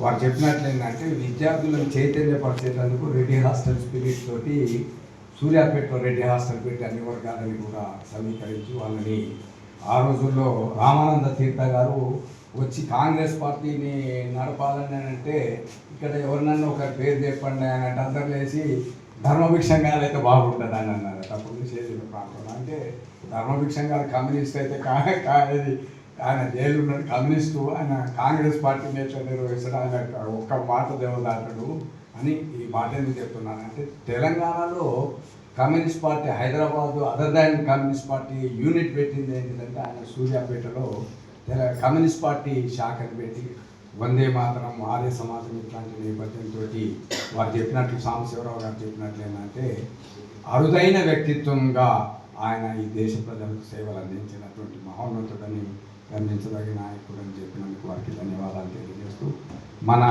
వారు చెప్పినట్లు ఏంటంటే విద్యార్థులను చైతన్యపరిచేటందుకు రెడ్డి హాస్టల్ స్పిరిట్ తోటి సూర్యాపేటలో రెడ్డి హాస్టల్ పెట్టి అన్ని వర్గాలని కూడా సమీకరించి వాళ్ళని ఆ రోజుల్లో రామానంద తీర్థ గారు వచ్చి కాంగ్రెస్ పార్టీని నడపాలని అంటే ఇక్కడ ఎవరినన్నా ఒకరి పేరు చెప్పండి అని అంటే అందరు లేచి ధర్మభిక్షంగా అయితే బాగుంటుంది అని అన్నారు. అప్పుడు చేసిన ప్రాంతంలో. అంటే ధర్మభిక్షంగా కమ్యూనిస్ట్ అయితే కా ఆయన జైలు ఉన్నాడు కమ్యూనిస్టు ఆయన కాంగ్రెస్ పార్టీ ఎట్లా నిర్వహిస్తాడు ఆయన ఒక్క మాట దేవదాటడు అని ఈ మాట ఎందుకు చెప్తున్నానంటే తెలంగాణలో communist party Hyderabad other than communist party unit పెట్టింది ఏంటిదంటే ఆయన సూర్యాపేటలో తెల కమ్యూనిస్ట్ పార్టీ శాఖను పెట్టి వందే మాతరం ఆర్య సమాజం ఇట్లాంటి నేపథ్యంతో వారు చెప్పినట్లు సాంబశివరావు గారు చెప్పినట్లు ఏంటంటే అరుదైన వ్యక్తిత్వంగా ఆయన ఈ దేశ ప్రజలకు సేవలు అందించినటువంటి మహోన్నతుడని అందించదగిన నాయకుడు అని చెప్పినందుకు వారికి ధన్యవాదాలు తెలియజేస్తూ మన